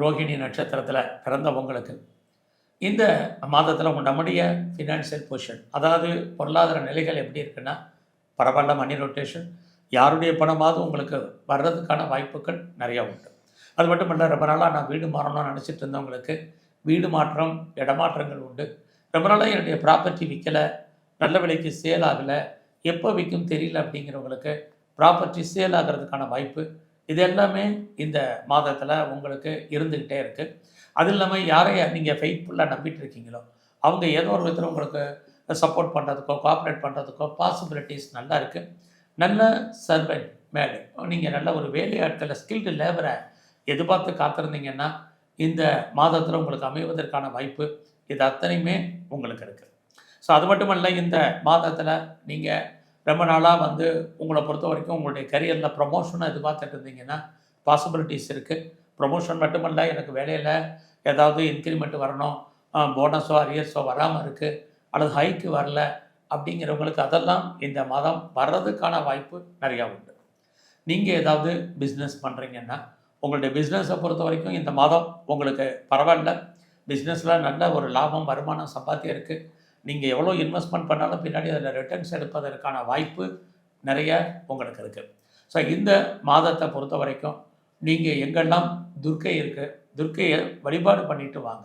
ரோகிணி நட்சத்திரத்தில் பிறந்தவங்களுக்கு. இந்த மாதத்தில் நம்முடைய ஃபினான்ஷியல் பொசிஷன் அதாவது பொருளாதார நிலைகள் எப்படி இருக்குன்னா பரவாயில்ல மணி ரொட்டேஷன் யாருடைய பணமாவது உங்களுக்கு வர்றதுக்கான வாய்ப்புகள் நிறையா உண்டு. அது மட்டும் இல்லை ரொம்ப நாளாக நான் வீடு மாறணும்னு நினச்சிட்டு இருந்தவங்களுக்கு வீடு மாற்றம் இடமாற்றங்கள் உண்டு. ரொம்ப நாளாக என்னுடைய ப்ராப்பர்ட்டி விற்கலை நல்ல விலைக்கு சேல் ஆகலை எப்போ விற்கும் தெரியல அப்படிங்கிறவங்களுக்கு ப்ராப்பர்ட்டி சேல் ஆகிறதுக்கான வாய்ப்பு இது எல்லாமே இந்த மாதத்தில் உங்களுக்கு இருந்துக்கிட்டே இருக்குது அது இல்லாமல் யாரைய நீங்கள் ஃபெய்த்ஃபுல்லாக நம்பிட்டு இருக்கீங்களோ அவங்க ஏதோ ஒரு விதத்தில் உங்களுக்கு சப்போர்ட் பண்ணுறதுக்கோ கோஆப்ரேட் பண்ணுறதுக்கோ பாசிபிலிட்டிஸ் நல்லா இருக்குது நல்ல சர்வெண்ட் மேடு. நீங்கள் நல்ல ஒரு வேலையாட்களை ஸ்கில்டு லேபரை எதிர்பார்த்து காத்திருந்தீங்கன்னா இந்த மாதத்தில் உங்களுக்கு அமைவதற்கான வாய்ப்பு இது அத்தனையுமே உங்களுக்கு இருக்குது ஸோ அது மட்டுமல்ல இந்த மாதத்தில் நீங்கள் ரொம்ப நாளாக வந்து உங்களை பொறுத்த வரைக்கும் உங்களுடைய கரியரில் ப்ரொமோஷனை எதிர்பார்த்துட்டு இருந்தீங்கன்னா பாசிபிலிட்டிஸ் இருக்குது ப்ரொமோஷன் மட்டுமல்ல எனக்கு வேலையில் ஏதாவது இன்க்ரிமெண்ட் வரணும் போனஸோ அரியர்ஸோ வராமல் இருக்குது அல்லது ஹைக்கு வரல அப்படிங்கிறவங்களுக்கு அதெல்லாம் இந்த மாதம் வர்றதுக்கான வாய்ப்பு நிறையா உண்டு. நீங்கள் ஏதாவது பிஸ்னஸ் பண்ணுறீங்கன்னா உங்களுடைய பிஸ்னஸை பொறுத்த வரைக்கும் இந்த மாதம் உங்களுக்கு பரவாயில்ல. பிஸ்னஸில் நல்ல ஒரு லாபம் வருமானம் சம்பாத்தியம் இருக்குது நீங்கள் எவ்வளோ இன்வெஸ்ட்மெண்ட் பண்ணாலும் பின்னாடி அதில் ரிட்டர்ன்ஸ் எடுப்பதற்கான வாய்ப்பு நிறைய உங்களுக்கு இருக்குது ஸோ இந்த மாதத்தை பொறுத்த வரைக்கும் நீங்கள் எங்கெல்லாம் துர்க்கை இருக்குது துர்க்கையை வழிபாடு பண்ணிட்டு வாங்க.